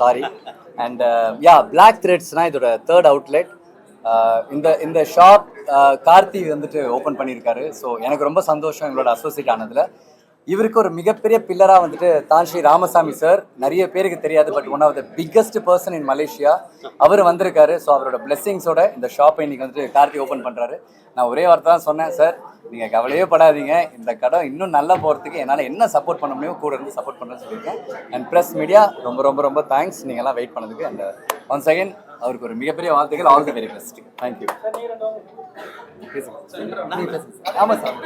Sorry and yeah black த்ரெட்ஸ்னா இதோட third outlet uh, இந்த இந்த ஷாப் uh, கார்த்தி வந்துட்டு ஓப்பன் பண்ணியிருக்காரு ஸோ எனக்கு ரொம்ப சந்தோஷம் எங்களோட அசோசியேட் ஆனதில். இவருக்கு ஒரு மிகப்பெரிய பில்லராக வந்துட்டு தான் ஸ்ரீ ராமசாமி சார் நிறைய பேருக்கு தெரியாது but one of the biggest person in Malaysia அவர் வந்திருக்காரு. ஸோ அவரோட பிளெஸிங்ஸோட இந்த ஷாப்பை இன்னைக்கு வந்துட்டு கார்த்தி ஓப்பன் பண்ணுறாரு நான் ஒரே வார்த்தை தான் சொன்னேன் சார் நீங்கள் கவலையே படாதீங்க. இந்த கடை இன்னும் நல்லா போகிறதுக்கு என்னால் என்ன சப்போர்ட் பண்ண முடியும் கூட இருந்து சப்போர்ட் பண்ணுறேன்னு சொல்லியிருக்கேன். அண்ட் ப்ரெஸ் மீடியா ரொம்ப ரொம்ப ரொம்ப தேங்க்ஸ் நீங்கள்லாம் வெயிட் பண்ணதுக்கு. அண்ட் ஒன்ஸ் அகைன் அவருக்கு ஒரு மிகப்பெரிய வாழ்த்துக்கள். All the very best thank you ஆமாம் சார்.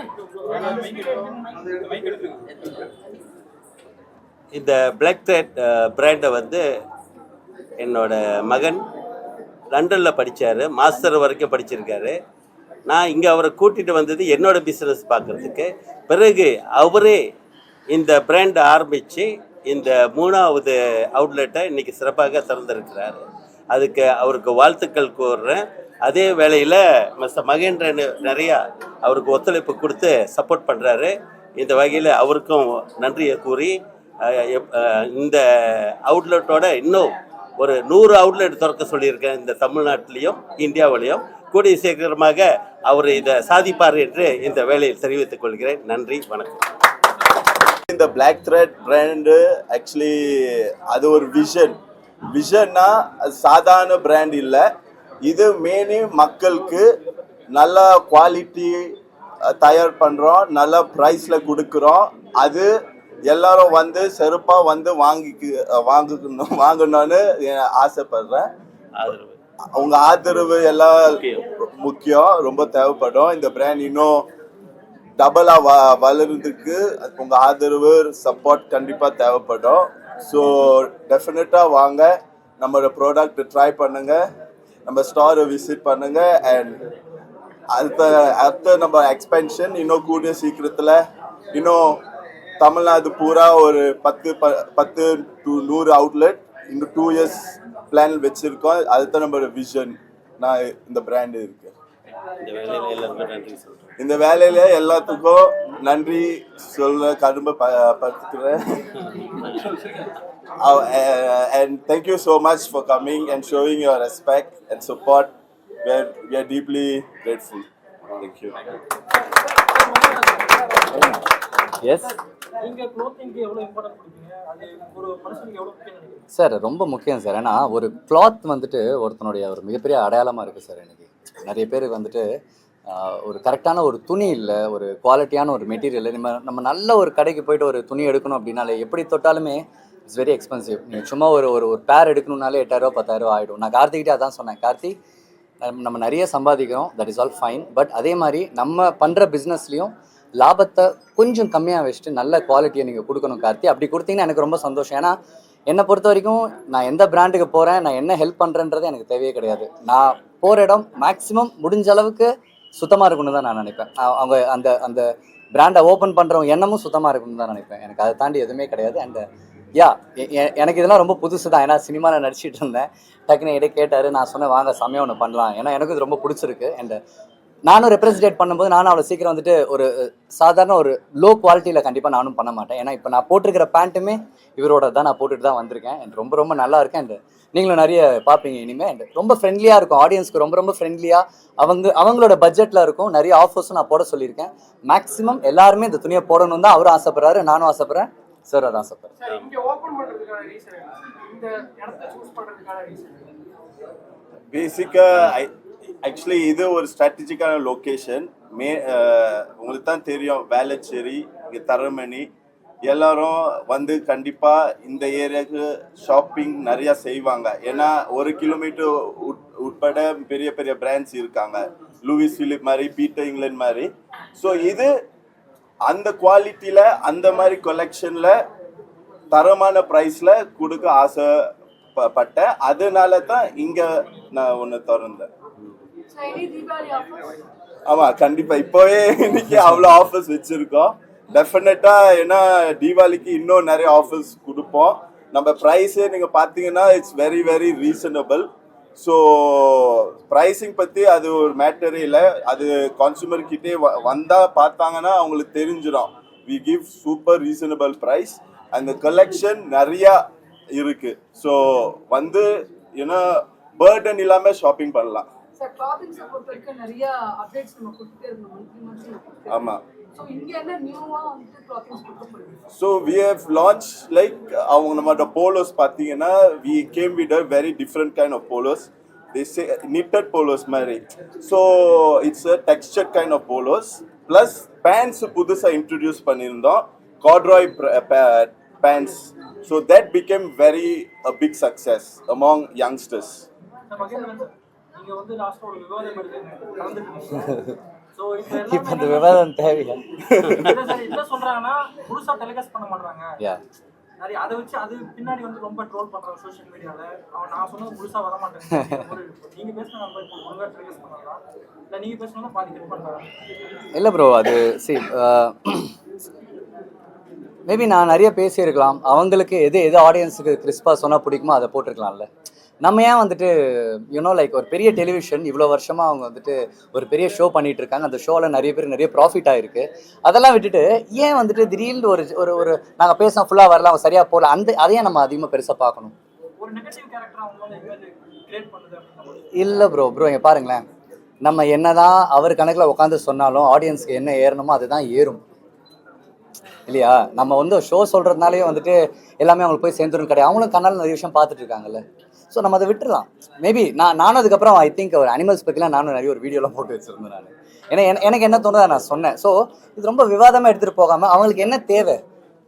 இந்த பிளாக் த்ரெட் பிராண்டை வந்து என்னோட மகன் லண்டனில் படித்தார் மாஸ்டர் வரைக்கும் படிச்சிருக்காரு. நான் இங்கே அவரை கூட்டிகிட்டு வந்தது என்னோட பிஸ்னஸ் பார்க்குறதுக்கு பிறகு அவரே இந்த பிராண்டை ஆரம்பித்து இந்த மூணாவது அவுட்லெட்டை இன்றைக்கி சிறப்பாக திறந்திருக்கிறார். அதுக்கு அவருக்கு வாழ்த்துக்கள் கூறுறேன். அதே வேளையில் மிஸ்டர் மகேந்திரன் நிறையா அவருக்கு ஒத்துழைப்பு கொடுத்து சப்போர்ட் பண்ணுறாரு இந்த வகையில் அவருக்கும் நன்றியை கூறி இந்த அவுட்லெட்டோட இன்னும் ஒரு நூறு அவுட்லெட் திறக்க சொல்லியிருக்கேன். இந்த தமிழ்நாட்டிலையும் இந்தியாவிலையும். கூடிய சீக்கிரமாக அவர் இதை சாதிப்பார் என்று இந்த வேலையில் தெரிவித்துக் கொள்கிறேன். நன்றி வணக்கம். இந்த பிளாக் த்ரெட் பிராண்டு ஆக்சுவலி அது ஒரு விஷன் விஷன்னா சாதாரண பிராண்ட் இல்லை. இது மெயினி மக்களுக்கு நல்ல குவாலிட்டி தயார் பண்ணுறோம் நல்ல ப்ரைஸில் கொடுக்குறோம். அது எல்லாரும் வந்து சிறப்பாக வந்து வாங்கிக்கு வாங்கணும் வாங்கணும்னு ஆசைப்படுறேன். உங்க ஆதரவு எல்லாம் முக்கியம். ரொம்ப தேவைப்படும். இந்த பிராண்ட் இன்னும் டபுளா வ வளர்றதுக்கு உங்க ஆதரவு சப்போர்ட் கண்டிப்பா தேவைப்படும். ஸோ டெஃபினட்டாக வாங்க. நம்மளோட ப்ராடக்ட் ட்ரை பண்ணுங்க. நம்ம ஸ்டாரை விசிட் பண்ணுங்க. அண்ட் அடுத்த அடுத்த நம்ம எக்ஸ்பென்ஷன் இன்னும் கூடிய சீக்கிரத்தில் இன்னும் தமிழ்நாடு பூரா ஒரு பத்து ப- பத்து டு நூறு அவுட்லெட் இன்னும் டூ இயர்ஸ் பிளான் வச்சுருக்கோம். அதுதான் நம்மளோட விஷன் நான் இந்த பிராண்டு இருக்குது இந்த வேலையில் எல்லாருக்கும் நன்றி சொல்கிறேன் இந்த வேலையில எல்லாத்துக்கும் நன்றி சொல்ல கடமை ப- படுத்துக்கிறேன் and thank you so much for coming and showing your respect and support. We are, we are deeply grateful. Thank you. Yes நீங்க க்ளோத்திங்க்கு எவ்வளவு இம்பார்ட்டன்ட் கொடுப்பீங்க? அது ஒரு மனுஷனுக்கு எவ்வளவு முக்கியம் நினைக்கிறீங்க? சார் ரொம்ப முக்கியம் சார் ஏன்னா ஒரு கிளாத் வந்துட்டு ஒருத்தனுடைய ஒரு மிகப்பெரிய அடையாளமாக இருக்குது சார் எனக்கு நிறைய பேர் வந்துட்டு ஒரு கரெக்டான ஒரு துணி இல்லை ஒரு குவாலிட்டியான ஒரு மெட்டீரியல் நம்ம நம்ம நல்ல ஒரு கடைக்கு போயிட்டு ஒரு துணி எடுக்கணும் அப்படின்னாலே எப்படி தொட்டாலுமே இட்ஸ் வெரி எக்ஸ்பென்சிவ் நீங்கள் சும்மா ஒரு ஒரு ஒரு பேர் எடுக்கணும்னாலே எட்டாயிரரூவா பத்தாயிரரூவா ஆகிடும் நான் கார்த்திகிட்டே அதான் சொன்னேன். கார்த்தி நம்ம- நம்ம நிறைய சம்பாதிக்கிறோம். That is all fine but அதே மாதிரி நம்ம பண்ணுற பிஸ்னஸ்லையும் லாபத்தை கொஞ்சம் கம்மியாக வச்சுட்டு நல்ல குவாலிட்டியை நீங்கள் கொடுக்கணும் கார்த்தி. அப்படி கொடுத்தீங்கன்னா எனக்கு ரொம்ப சந்தோஷம். ஏன்னா என்னை பொறுத்த வரைக்கும் நான் எந்த பிராண்டுக்கு போகிறேன் நான் என்ன ஹெல்ப் பண்ணுறேன்றது எனக்கு தேவையே கிடையாது. நான் போகிற இடம் மேக்ஸிமம் முடிஞ்ச அளவுக்கு சுத்தமாக இருக்கும்னு தான் நான் நினைப்பேன். அவங்க அந்த அந்த பிராண்டை ஓப்பன் பண்ணுறவங்க எண்ணமும் சுத்தமாக இருக்கணும்னு தான் நினைப்பேன். எனக்கு அதை தாண்டி எதுவுமே கிடையாது. அண்ட் யா எனக்கு இதெல்லாம் ரொம்ப புதுசு தான். ஏன்னா சினிமாவில் நடிச்சிட்டு இருந்தேன். டக்குன்னு இடையே கேட்டார். நான் சொன்னேன் வாங்க சமயம் ஒன்று பண்ணலாம். ஏன்னா எனக்கு இது ரொம்ப பிடிச்சிருக்கு. அண்ட் நானும் ரெப்ரசன்டேட் பண்ணும்போது நானும் அவ்வளோ சீக்கிரம் வந்துட்டு ஒரு சாதாரண ஒரு லோ குவாலிட்டியில் கண்டிப்பாக நானும் பண்ண மாட்டேன். ஏன்னா இப்போ நான் போட்டிருக்கிற பேண்ட்டுமே இவரோட தான் நான் போட்டுட்டு தான் வந்திருக்கேன். அண்ட் ரொம்ப ரொம்ப நல்லா இருக்கேன் அண்ட் நீங்களும் நிறைய பார்ப்பீங்க இனிமேல் அண்ட் ரொம்ப ஃப்ரெண்ட்லியாக இருக்கும். ஆடியன்ஸ்க்கு ரொம்ப ரொம்ப ஃப்ரெண்ட்லியாக அவங்க அவங்களோட பட்ஜெட்டில் இருக்கும். நிறைய ஆஃபர்ஸும் நான் போட சொல்லியிருக்கேன். மேக்ஸிமம் எல்லாருமே இந்த துணியை போடணும் தான் அவரும் ஆசைப்படுறாரு. நானும் ஆசைப்படுறேன். சார் அதான் ஆசைப்படுறேன். சார் இங்க ஓபன் பண்றதுக்கான ரீசன் இந்த இடத்த சூஸ் பண்றதுக்கான ரீசன் பேசிக்கா ஆக்சுவலி இது ஒரு ஸ்ட்ராட்டஜிக்கான லொக்கேஷன் மே உங்களுக்கு தான் தெரியும். வேளச்சேரி இங்கே தரமணி எல்லாரும் வந்து கண்டிப்பாக இந்த ஏரியாவுக்கு ஷாப்பிங் நிறையா செய்வாங்க. ஏன்னா ஒரு கிலோமீட்டர் உட் உட்பட பெரிய பெரிய பிராண்ட்ஸ் இருக்காங்க. லூவிஸ் பிலிப் மாதிரி பீட்டர் இங்கிலாந்து மாதிரி. ஸோ இது அந்த குவாலிட்டியில் அந்த மாதிரி கொலெக்ஷனில் தரமான ப்ரைஸில் கொடுக்க ஆசைப்பட்டேன் அதனால தான் இங்கே நான் ஒன்று திறந்தேன். ஆமா கண்டிப்பா. இப்போவே இன்னைக்கு அவ்வளோ ஆஃபர்ஸ் வச்சிருக்கோம். டெஃபினட்டாக ஏன்னா தீபாவளிக்கு இன்னும் நிறைய ஆஃபர்ஸ் கொடுப்போம். நம்ம ப்ரைஸே நீங்கள் பார்த்தீங்கன்னா it's very very reasonable so pricing பற்றி அது ஒரு மேட்டரே இல்லை. அது கான்சூமர் கிட்டே வ வந்தால் பார்த்தாங்கன்னா அவங்களுக்கு தெரிஞ்சிடும். We give super reasonable price அந்த கலெக்ஷன் நிறையா இருக்குது ஸோ வந்து ஏன்னா பேர்டன் இல்லாமல் ஷாப்பிங் பண்ணலாம். சார் கிளாத்திங்ஸை பொறுத்த வரைக்கும் நிறைய அப்டேட்ஸ் நம்ம கொடுத்துட்டே monthly so we have launch like அவங்க நம்மளோட போலோஸ் பார்த்தீங்கன்னா we came with a very different kind of polos the say knitted polos மாதிரி. So it's a texture kind of polos plus pants புதுசாக இன்ட்ரடியூஸ் பண்ணியிருந்தோம். Corduroy pants so that became very big success among youngsters வந்து ஒரு விவாதம் எடுத்து கலந்துருக்கீங்க so இப்போ இப்போ இந்த விவாதம் தேவையா என்ன சொல்றாங்கன்னா முழுசா டெலிகாஸ்ட் பண்ண மாட்டாங்க நிறைய அதை வச்சு அது பின்னாடி வந்து ரொம்ப ட்ரோல் பண்றாங்க சோஷியல் மீடியால அவன் நான் சொன்னது முழுசா வர மாட்டேன் நீங்க பேசுன நம்ம இப்போ ஒழுங்கா டெலிகாஸ்ட் பண்ணலாம். இல்ல நீங்க பேசுனது பாதி கட் பண்றாங்க இல்லை ப்ரோ அது சி மேபி நான் நிறைய பேசியிருக்கலாம். அவங்களுக்கு எது எது ஆடியன்ஸுக்கு கிறிஸ்பாக சொன்னால் பிடிக்குமோ அதை போட்டிருக்கலாம்ல. நம்ம ஏன் வந்துட்டு யூனோ லைக் ஒரு பெரிய டெலிவிஷன் இவ்வளோ வருஷமாக அவங்க வந்துட்டு ஒரு பெரிய ஷோ பண்ணிட்டு இருக்காங்க அந்த ஷோவில் நிறைய பேர் நிறைய ப்ராஃபிட் ஆயிருக்கு. அதெல்லாம் விட்டுட்டு ஏன் வந்துட்டு திடீர்னு ஒரு ஒரு ஒரு நாங்கள் பேசினா ஃபுல்லாக வரல அவங்க சரியாக போகல அந்த அதையே நம்ம அதிகமாக பெருசாக பார்க்கணும். இல்லை ப்ரோ ப்ரோ இங்கே பாருங்களேன். நம்ம என்னதான் அவர் கணக்கில் உட்காந்து சொன்னாலும் ஆடியன்ஸ்க்கு என்ன ஏறணுமோ அதுதான் ஏறும். இல்லையா? நம்ம வந்து ஷோ சொல்கிறதுனாலே வந்துட்டு எல்லாமே அவங்களுக்கு போய் சேர்ந்துரும் கிடையாது. அவங்களும் கண்ணால் நிறைய விஷயம் பார்த்துட்டு இருக்காங்கல்ல. ஸோ நம்ம அதை விட்டுறலாம். மேபி நான் நானும் அதுக்கப்புறம் ஐ திங்க் ஒரு அனிமல்ஸ் பற்றிலாம் நானும் நிறைய ஒரு வீடியோலாம் போட்டு வச்சுருந்தேன் நான். ஏன்னா எனக்கு என்ன தோணுதா நான் சொன்னேன். ஸோ இது ரொம்ப விவாதமாக எடுத்துகிட்டு போகாமல் அவங்களுக்கு என்ன தேவை?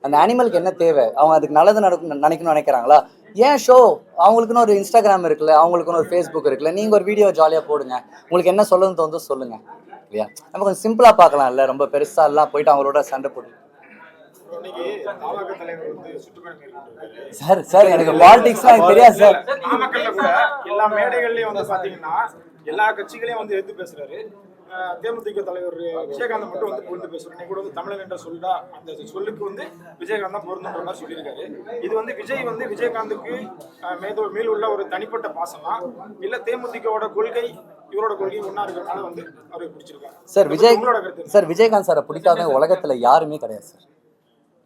அந்த அனிமலுக்கு என்ன தேவை? அவங்க அதுக்கு நல்லது நடக்கும் நினைக்கணும்னு நினைக்கிறாங்களா? ஏன் ஷோ அவங்களுக்குன்னு ஒரு இன்ஸ்டாகிராம் இருக்குல்ல அவங்களுக்குன்னு ஒரு ஃபேஸ்புக் இருக்குல்ல நீங்கள் ஒரு வீடியோ ஜாலியாக போடுங்க. உங்களுக்கு என்ன சொல்லணும்னு தோணுதோ சொல்லுங்கள் இல்லையா? நம்ம கொஞ்சம் சிம்பிளாக பார்க்கலாம் இல்லை ரொம்ப பெருசாக எல்லாம் போயிட்டு அவங்களோட சண்டை போட்டு. சார் சார் எனக்கு பாலிடிக்ஸ்லாம் எனக்கு தெரியாது சார். நாமக்கல்ல கூட எல்லா மேடைகள்லயும் வந்து பாத்தீங்கன்னா எல்லா கட்சிகளையும் வந்து எதிர்த்து பேசுறாரு. தேமுதிக தலைவர் விஜயகாந்த் மட்டும் வந்து புரிந்து இன்னைக்கு கூட வந்து தமிழன் என்ற சொல்லா அந்த சொல்லுக்கு வந்து விஜயகாந்த் தான் பொருந்துன்ற மாதிரி சொல்லியிருக்காரு. இது வந்து விஜய் வந்து விஜயகாந்துக்கு மேதோ மேல் உள்ள ஒரு தனிப்பட்ட பாசமா? இல்ல தேமுதிகவோட கொள்கை இவரோட கொள்கை ஒன்னா இருக்கிறதுனால வந்து அவருக்கு பிடிச்சிருக்காரு சார் விஜய்? சார் விஜயகாந்த் சாரை பிடிக்காத உலகத்தில் யாருமே கிடையாது சார்.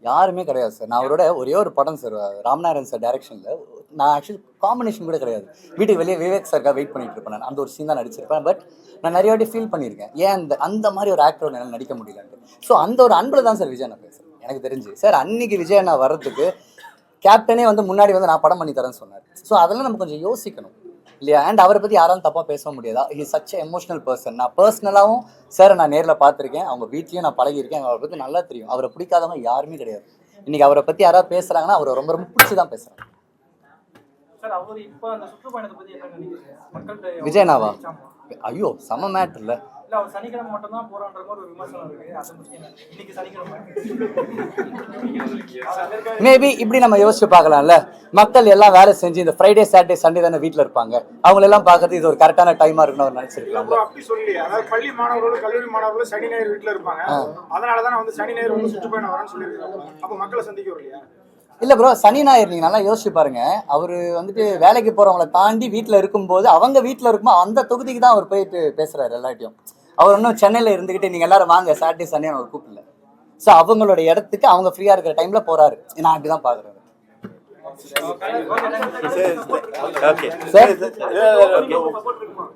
யாருமே கிடையாது சார். நான் அவரோட ஒரே ஒரு படம் சார் ராம்நாராயண் சார் டைரக்ஷனில் நான் ஆக்சுவலி காம்பினேஷன் கூட கிடையாது. வீட்டுக்கு வெளியே விவேக் சார்க்காக வெயிட் பண்ணிட்டு இருப்பேன் நான். அந்த ஒரு சீன் தான் நடிச்சிருப்பேன். பட் நான் நிறைய வாட்டி ஃபீல் பண்ணியிருக்கேன். ஏன் அந்த அந்த மாதிரி ஒரு ஆக்டரோட என்னால் நடிக்க முடியலன்ட்டு. ஸோ அந்த ஒரு அன்பில் தான் சார் விஜய் நான் பேசுகிறேன் எனக்கு தெரிஞ்சு. சார் அன்னைக்கு விஜய் நான் வர்றதுக்கு கேப்டனே வந்து முன்னாடி வந்து நான் படம் பண்ணி தரேன்னு சொன்னார். ஸோ அதெல்லாம் நம்ம கொஞ்சம் யோசிக்கணும். இல்லையா? அண்ட் அவரை பற்றி யாராலும் தப்பாக பேச முடியாதா? ஹி சச் எமோஷனல் பர்சன் நான் பர்சனலாகவும் சார் நான் நேரில் பார்த்துருக்கேன். அவங்க வீட்லேயும் நான் பழகியிருக்கேன். அவரை பற்றி நல்லா தெரியும். அவரை பிடிக்காதவங்க யாருமே கிடையாது. இன்னைக்கு அவரை பற்றி யாராவது பேசுகிறாங்கன்னா அவரை ரொம்ப ரொம்ப பிடிச்சி தான் பேசுகிறாங்க விஜயனாவா. ஐயோ செம மேட்ரு இல்லை. இல்ல அவர் சனிக்கிழமை மட்டும் தான் போறான்ற ஒரு விமர்சனம் இருக்கு. அதை பத்தி என்ன? இன்னைக்கு சனிக்கிழமை. அவர் அமெரிக்கா மேபி இப்படி நம்ம யோசிச்சு பார்க்கலாம்ல. மக்கள் எல்லாம் வேலை செஞ்சு இந்த ஃப்ரைடே சாட்டர்டே சண்டே தானே வீட்டில் இருப்பாங்க. அவங்களெல்லாம் பார்க்கறது இது ஒரு கரெக்டான டைமாக இருக்குன்னு அவர் நினச்சிருக்கலாம்ல. bro, அப்படி சொல்லி அதாவது பள்ளி மாணவர்களும் கல்லூரி மாணவர்களும் சனி ஞாயிறு வீட்டுல இருப்பாங்க. அதனாலதான் நான் வந்து சனி ஞாயிறு வந்து சுற்றுப்பயணம் வரேன்னு சொல்லியிருக்காங்க அப்ப மக்களை சந்திக்க வரலையா? இல்ல ப்ரோ சனி ஞாயிறு நீங்க நல்லா யோசிச்சு பாருங்க. அவரு வந்துட்டு வேலைக்கு போறவங்களை தாண்டி வீட்டுல இருக்கும்போது அவங்க வீட்டுல இருக்கும்போது அந்த தொகுதிக்கு தான் அவர் போயிட்டு பேசுறாரு எல்லாட்டையும் அவர் இன்னும் சென்னையில இருந்துகிட்டு நீங்க எல்லாரும் வாங்க சாட்டர்டே சண்டே அவர் கூப்பிடல. ஸோ அவங்களோட இடத்துக்கு அவங்க ஃப்ரீயா இருக்கிற டைம்ல போறாரு. நான் அப்படிதான் பாக்குறேன் ஓகே சார் சப்போர்ட் இருக்குமா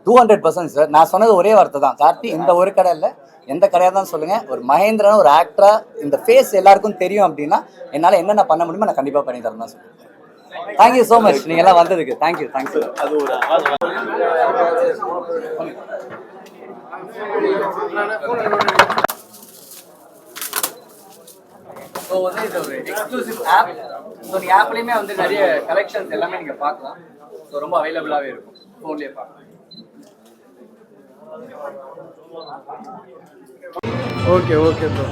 டூ ஹண்ட்ரட் பர்சன்ட் சார் நான் சொன்னது ஒரே வார்த்தை தான் கார்த்தி இந்த ஒரு கடை இல்லை எந்த கடையாக தான் சொல்லுங்க. ஒரு மகேந்திரன் ஒரு ஆக்டரா இந்த ஃபேஸ் எல்லாருக்கும் தெரியும் அப்படின்னா என்னால் என்னென்ன பண்ண முடியுமோ நான் கண்டிப்பாக பண்ணி தரேன் தான் சொல்லுவேன் தேங்க்யூ ஸோ மச் நீங்கள் எல்லாம் வந்ததுக்கு. தேங்க்யூ தேங்க்ஸ் அது ஒரு ஸோ வந்து இது ஒரு எக்ஸ்க்ளூசிவ் ஆப் ஸோ நீங்கள் ஆப்லேயுமே வந்து நிறைய கலெக்ஷன்ஸ் எல்லாமே நீங்கள் பார்க்கலாம். ஸோ ரொம்ப அவைலபிளாகவே இருக்கும். ஃபோன்லேயே பார்க்கலாம். ஓகே ஓகே ப்ரோ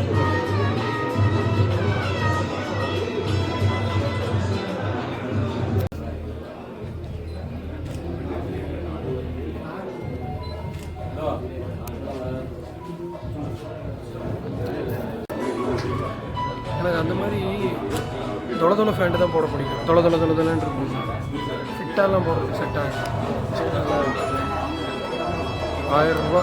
எனக்கு அந்த மாதிரி தொலை தொலை ஃபேண்ட்டு தான் போட பிடிக்கும். தொலை தொலை தொலை தொலைன்னு இருக்கும். ஃபிட்டாலாம் போடுறது செட் ஆகும் ஆயிரம் ரூபா